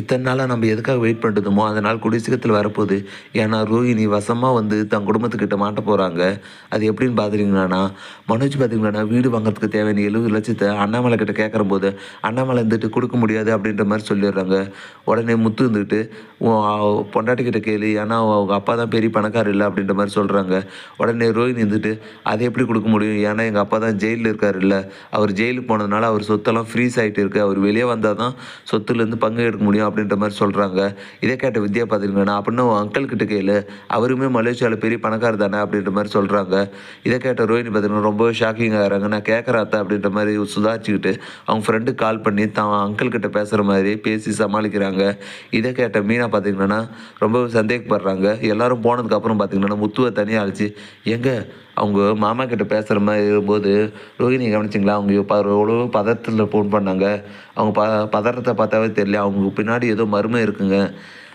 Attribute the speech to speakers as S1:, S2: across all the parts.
S1: இத்தனை நாளாக நம்ம எதுக்காக வெயிட் பண்ணுறதுமோ அதனால் கூடிய சீக்கிரத்தில் வரப்போகுது. ஏன்னா ரோஹிணி வசமாக வந்து தன் குடும்பத்துக்கிட்ட மாட்ட போகிறாங்க அது எப்படின்னு பார்த்துட்டிங்கன்னா மனோஜ் பார்த்தீங்கன்னா வீடு வாங்குறதுக்கு தேவையான எழுபது லட்சத்தை அண்ணாமலை கிட்ட கேட்குற போது அண்ணாமலை இருந்துட்டு கொடுக்க முடியாது அப்படின்ற மாதிரி சொல்லிடுறாங்க. உடனே முத்து இருந்துட்டு உன் பொண்டாட்டி கிட்ட கேளு. ஏன்னா அவங்க அப்பா தான் பெரிய பணக்காரர் இல்லை அப்படின்ற மாதிரி சொல்கிறாங்க உடனே ரோஹிணி இருந்துட்டு அதை எப்படி கொடுக்க முடியும்? ஏன்னா எங்கள் அப்பா தான் ஜெயிலில் இருக்கார் இல்லை. அவர் ஜெயிலுக்கு போனதுனால அவர் சொத்தெல்லாம் ஃப்ரீஸ் ஆகிட்டு இருக்கு. அவர் வெளியே வந்தால் தான் சொத்துலேருந்து பங்கு எடுக்க முடியும். அப்படின்ற மாதிரி சொல்கிறாங்க இதை கேட்ட வித்யா பார்த்துருங்கன்னா அப்படின்னு உன் அங்கிள் கிட்ட கேளு. அவருமே மலேசியாவில் பெரிய பணக்காரர் தானே அப்படின்ற மாதிரி சொல்கிறாங்க இதை கேட்ட ரோஹினி பார்த்தீங்கன்னா ரொம்பவே ஷாக்கிங் ஆகிறாங்க நான் கேட்குறாத்த அப்படின்ற மாதிரி சுதாரிச்சுக்கிட்டு அவங்க ஃப்ரெண்டு கால் பண்ணி தான் அங்கிள் கிட்ட பேசுகிற மாதிரி பேசி சமாளிக்கிறாங்க. இதை கேட்ட மீனா பார்த்தீங்கன்னா ரொம்ப சந்தேகப்படுறாங்க. எல்லாரும் போனதுக்கப்புறம் பார்த்தீங்கன்னா முத்துவை தனியாக அழைச்சி எங்கே? அவங்க மாமா கிட்ட பேசுகிற மாதிரி இருக்கும்போது ரோஹிணி கவனிச்சிங்களா? அவங்க எவ்வளோ பதத்தில் ஃபோன் பண்ணாங்க. அவங்க ப பதறத்தை பார்த்தாவே தெரியல. அவங்க பின்னாடி ஏதோ மருமை இருக்குங்க.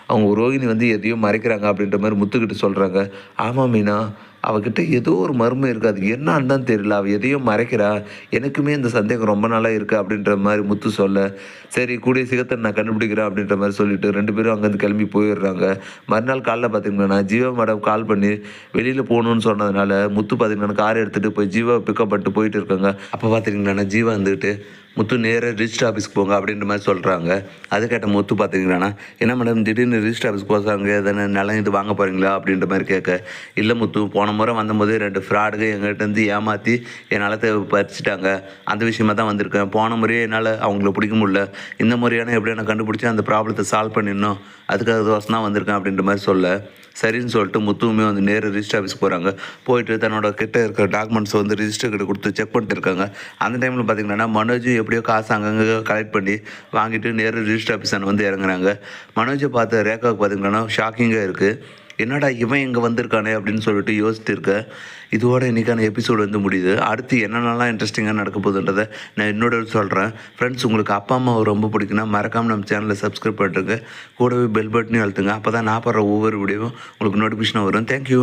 S1: அவங்க ரோஹிணி வந்து எதையோ மறைக்கிறாங்க அப்படின்ற மாதிரி முத்துக்கிட்டு சொல்கிறாங்க ஆமாம் மீனா அவகிட்ட ஏதோ ஒரு மர்மம் இருக்குது அது என்னன்னு தான் தெரியல. அவள் எதையோ மறைக்கிறா. எனக்குமே இந்த சந்தேகம் ரொம்ப நாளாக இருக்குது அப்படின்ற மாதிரி முத்து சொல்ல சரி கூடிய சீக்கிரத்தை நான் கண்டுபிடிக்கிறேன் அப்படின்ற மாதிரி சொல்லிட்டு ரெண்டு பேரும் அங்கேருந்து கிளம்பி போயிடுறாங்க. மறுநாள் காலைல பார்த்தீங்கன்னா ஜீவா மேடம் கால் பண்ணி வெளியில் போகணுன்னு சொன்னதுனால முத்து பார்த்தீங்கன்னா கார் எடுத்துகிட்டு போய் ஜீவா பிக்கப் பண்ணிட்டு போயிட்டு இருக்காங்க. அப்போ பார்த்தீங்கன்னா ஜீவா வந்துட்டு முத்து நேராக ரிஜிஸ்டர் ஆஃபீஸ்க்கு போங்க அப்படின்ற மாதிரி சொல்கிறாங்க அது கேட்ட முத்து பார்த்தீங்கன்னா என்ன மேடம் திடீர்னு ரிஜிஸ்டர் ஆஃபீஸ் போகிறாங்க எதனா நிலம் இது வாங்க போகிறீங்களா அப்படின்ற மாதிரி கேட்க இல்லை முத்து போன முறை வந்தபோது ரெண்டு ஃப்ராடுங்க எங்கள்கிட்டருந்து ஏமாற்றி என் நிலத்தை பறிச்சிட்டாங்க. அந்த விஷயமா தான் வந்திருக்கேன். போன முறையே என்னால் அவங்கள பிடிக்க முடியல. இந்த முறையான எப்படியான கண்டுபிடிச்சி அந்த ப்ராப்ளத்தை சால்வ் பண்ணிடணும்? அதுக்காக தோசம் தான் வந்திருக்கேன் அப்படின்ற மாதிரி சொல்ல சரின்னு சொல்லிட்டு முத்துவுமே வந்து நேராக ரிஜிஸ்டர் ஆஃபீஸ் போகிறாங்க போயிட்டு தன்னோட கிட்ட இருக்கிற டாக்குமெண்ட்ஸ் வந்து ரிஜிஸ்டர் கிட்ட கொடுத்து செக் பண்ணிட்டு இருக்காங்க. அந்த டைமில் பார்த்தீங்கன்னா மனோஜ் எப்படியோ காசு அங்கங்கே கலெக்ட் பண்ணி வாங்கிட்டு நேரில் ரிஜிஸ்டர் ஆஃபீஸான வந்து இறங்குறாங்க. மனோஜை பார்த்த ரேகாவுக்கு பார்த்தீங்கன்னா ஷாக்கிங்காக இருக்குது என்னடா இவன் இங்கே வந்திருக்கானே அப்படின்னு சொல்லிட்டு யோசித்து இருக்கேன் இதோட இன்றைக்கான எபிசோடு வந்து முடியுது. அடுத்து என்னென்னலாம் இன்ட்ரெஸ்டிங்காக நடக்க போகுதுன்றதை நான் என்னோட சொல்கிறேன் ஃப்ரெண்ட்ஸ் உங்களுக்கு அப்பா அம்மாவை ரொம்ப பிடிக்குன்னா மறக்காமல் நம்ம சேனலில் சப்ஸ்கிரைப் பண்ணிட்டுருங்க கூடவே பெல் பட்டனையும் அழுத்துங்க. அப்போ தான் நான் போடுற ஒவ்வொரு வீடியோவும் உங்களுக்கு நோட்டிஃபிகேஷன் வரும். தேங்க்யூ